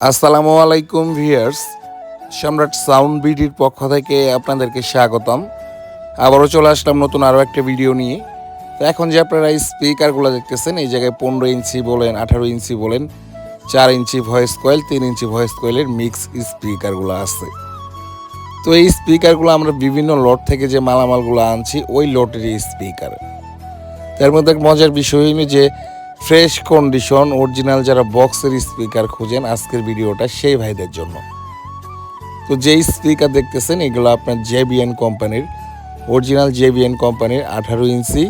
আসসালামু আলাইকুম ভিয়ার্স সম্রাট সাউন্ড বিডির পক্ষ থেকে আপনাদেরকে স্বাগতম। আবারও চলে আসলাম নতুন আরও একটা ভিডিও নিয়ে। তো এখন যে আপনারা এই স্পিকারগুলো দেখতেছেন, এই জায়গায় পনেরো ইঞ্চি বলেন, আঠারো ইঞ্চি বলেন, চার ইঞ্চি ভয়েস কয়েল, তিন ইঞ্চি ভয়েস কয়েলের মিক্স স্পিকারগুলো আছে। তো এই স্পিকারগুলো আমরা বিভিন্ন লট থেকে যে মালামালগুলো আনছি, ওই লটের স্পিকার। তার মধ্যে মজার বিষয় হইল যে ফ্রেশ কন্ডিশন, অরিজিনাল যারা বক্সের স্পিকার খুঁজেন, আজকের ভিডিওটা সেই ভাইদের জন্য। তো যেই স্পিকার দেখতেছেন, এগুলো আপনার জেবিএন কোম্পানির, অরিজিনাল জেবিএন কোম্পানির আঠারো ইঞ্চি,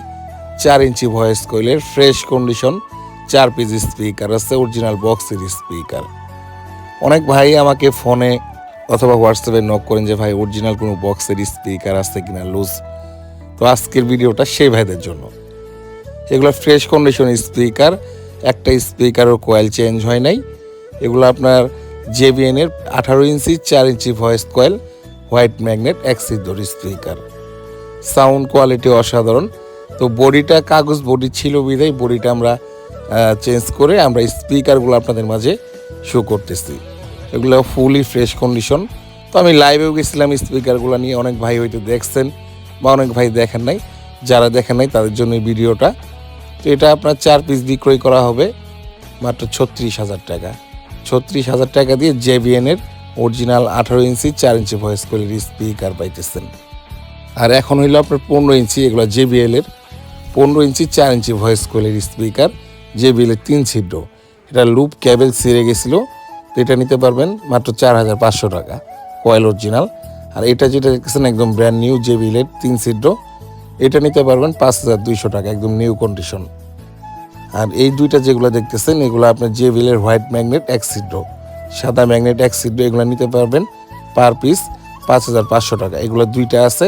চার ইঞ্চি ভয়েস কয়েলের ফ্রেশ কন্ডিশন, চার পিস স্পিকার আছে, অরিজিনাল বক্সের স্পিকার। অনেক ভাই আমাকে ফোনে অথবা হোয়াটসঅ্যাপে নক করেন যে, ভাই, অরিজিনাল কোনো বক্সের স্পিকার আছে কিনা, লুজ। তো আজকের ভিডিওটা সেই ভাইদের জন্য। এগুলো ফ্রেশ কন্ডিশন স্পিকার একটা স্পিকারের কয়েল চেঞ্জ হয় নাই। এগুলো আপনার জেবিএন এর আঠারো ইঞ্চি, চার ইঞ্চি ভয়েস কয়েল হোয়াইট ম্যাগনেট অ্যাক্সিডোর স্পিকার সাউন্ড কোয়ালিটি অসাধারণ। তো বডিটা, কাগজ বডি ছিল বিধায় বডিটা আমরা চেঞ্জ করে আমরা স্পিকারগুলো আপনাদের মাঝে শো করতেছি। এগুলো ফুলি ফ্রেশ কন্ডিশন তো আমি লাইভেও গেছিলাম স্পিকারগুলো নিয়ে, অনেক ভাই হয়তো দেখছেন বা অনেক ভাই দেখেন নাই। যারা দেখেন নাই, তাদের জন্য ভিডিওটা তো এটা আপনার চার পিস বিক্রয় করা হবে, মাত্র ছত্রিশ হাজার টাকা। ছত্রিশ হাজার টাকা দিয়ে জেবিএন এর অরিজিনাল আঠারো ইঞ্চি, চার ইঞ্চি ভয়েস কোয়ালিটির স্পিকার পাইতেছেন। আর এখন হইল আপনার পনেরো ইঞ্চি, এগুলো জেবিএল এর পনেরো ইঞ্চি, চার ইঞ্চি ভয়েস কোয়ালিটির স্পিকার জেবিএল এর তিন ছিদ্র। এটা লুপ ক্যাবেল ছিঁড়ে গেছিল এটা নিতে পারবেন মাত্র চার হাজার পাঁচশো টাকা কয়েল অরিজিনাল আর এটা যেটা দেখতেছেন, একদম ব্র্যান্ড নিউ জেবিএল এর তিন ছিদ্র এটা নিতে পারবেন পাঁচ হাজার দুইশো টাকা, একদম নিউ কন্ডিশন আর এই দুইটা যেগুলো দেখতেছেন, এগুলো আপনার জেবিলের হোয়াইট ম্যাগনেট অ্যাক্সিড্রো সাদা ম্যাগনেট অ্যাক্সিড্রো এগুলো নিতে পারবেন পার পিস পাঁচ হাজার পাঁচশো টাকা। এগুলো দুইটা আছে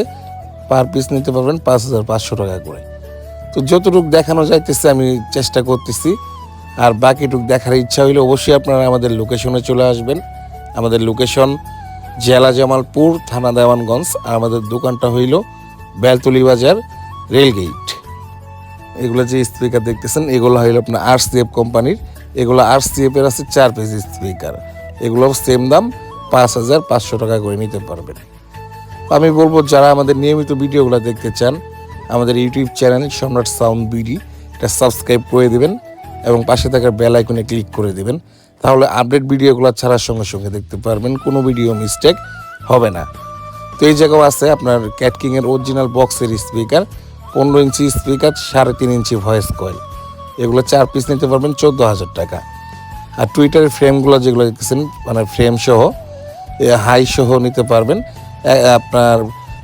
পার পিস নিতে পারবেন পাঁচ হাজার পাঁচশো টাকা করে। তো যতটুকু দেখানো যাইতেছে, আমি চেষ্টা করতেছি। আর বাকিটুক দেখার ইচ্ছা হইলে অবশ্যই আপনারা আমাদের লোকেশনে চলে আসবেন। আমাদের লোকেশন জেলা জামালপুর, থানা দেওয়ানগঞ্জ। আর আমাদের দোকানটা হইল বেলতলি বাজার রেলগেট এগুলো যে স্পিকার দেখতেছেন, এগুলো হইল আপনার আর সিএফ কোম্পানির, এগুলো আর সিএফ এর আছে চার পিস স্পিকার এগুলো সেম দাম পাঁচ হাজার পাঁচশো টাকা করে নিতে পারবেন। আমি বলব, যারা আমাদের নিয়মিত ভিডিওগুলো দেখতে চান, আমাদের YouTube channel Samrat sound BD, এটা সাবস্ক্রাইব করে দেবেন এবং পাশে থাকার বেল আইকনে ক্লিক করে দেবেন। তাহলে আপডেট ভিডিওগুলো ছাড়ার সঙ্গে সঙ্গে দেখতে পারবেন, কোনো ভিডিও মিস্টেক হবে না। তো এই জায়গাও আছে, আপনার ক্যাটকিং এর অরিজিনাল বক্সের স্পিকার পনেরো ইঞ্চি স্পিকার সাড়ে তিন ইঞ্চি ভয়েস কয়েল এগুলো চার পিস নিতে পারবেন, চোদ্দ হাজার টাকা। আর টুইটারের ফ্রেমগুলো যেগুলো দেখতেছেন মানে ফ্রেম সহ হাই সহ নিতে পারবেন। আপনার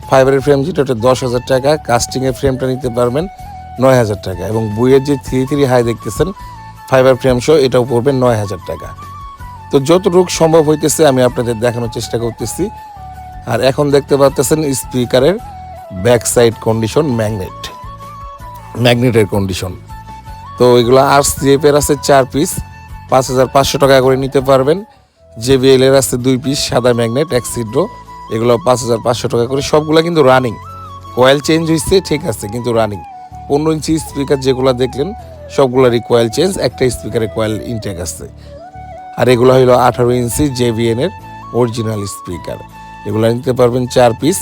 ফাইবারের ফ্রেম যেটা, ওটা দশ হাজার টাকা কাস্টিংয়ের ফ্রেমটা নিতে পারবেন নয় হাজার টাকা। এবং বইয়ের যে থ্রি থ্রি হাই দেখতেছেন ফাইবার ফ্রেম সহ, এটাও পড়বে নয় হাজার টাকা। তো যতটুকু সম্ভব হইতেছে, আমি আপনাদের দেখানোর চেষ্টা করতেছি। আর এখন দেখতে পাচ্ছেন স্পিকারের ব্যাক সাইড কন্ডিশন ম্যাগনেট, ম্যাগনেটের কন্ডিশন। তো এগুলো আর সিএফের আছে চার পিস, পাঁচ হাজার পাঁচশো টাকা করে নিতে পারবেন। জেবিএল এর আছে দুই পিস, সাদা ম্যাগনেট, এক সিড্রো এগুলো পাঁচ হাজার পাঁচশো টাকা করে। সবগুলো কিন্তু রানিং কয়েল চেঞ্জ হয়েছে ঠিক আছে, কিন্তু রানিং পনেরো ইঞ্চি স্পিকার যেগুলো দেখলেন, সবগুলোরই কয়েল চেঞ্জ একটা স্পিকারে কয়েল ইনটেক আছে। আর এগুলো হলো আঠারো ইঞ্চি জেভিএন এর অরিজিনাল স্পিকার এগুলো নিতে পারবেন চার পিস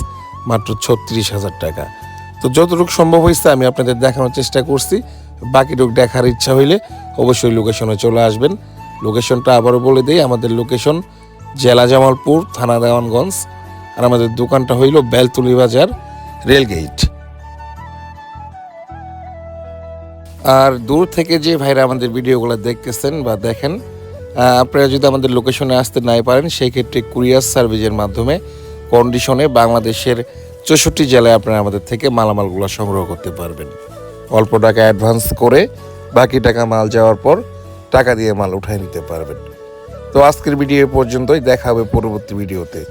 মাত্র ছত্রিশ হাজার টাকা। তো যতটুকু সম্ভব হয়েছে আমি আপনাদের দেখানোর চেষ্টা করছি। বাকিটুকু দেখার ইচ্ছা হইলে অবশ্যই লোকেশনে চলে আসবেন। লোকেশনটা আবারও বলে দিই, আমাদের লোকেশন জেলা জামালপুর, থানা দেওয়ানগঞ্জ। আর আমাদের দোকানটা হইল বেলতুলি বাজার, রেলগেট। আর দূর থেকে যে ভাইরা আমাদের ভিডিওগুলো দেখতেছেন বা দেখেন আপনারা যদি আমাদের লোকেশনে আসতে নাই পারেন, সেই ক্ষেত্রে কুরিয়ার সার্ভিসের মাধ্যমে কন্ডিশনে বাংলাদেশের চৌষট্টি জেলায় আপনারা আমাদের থেকে মালামালগুলো সংগ্রহ করতে পারবেন। অল্প টাকা অ্যাডভান্স করে বাকি টাকা মাল যাওয়ার পর টাকা দিয়ে মাল উঠায় নিতে পারবেন। তো আজকের ভিডিও পর্যন্তই, দেখা হবে পরবর্তী ভিডিওতে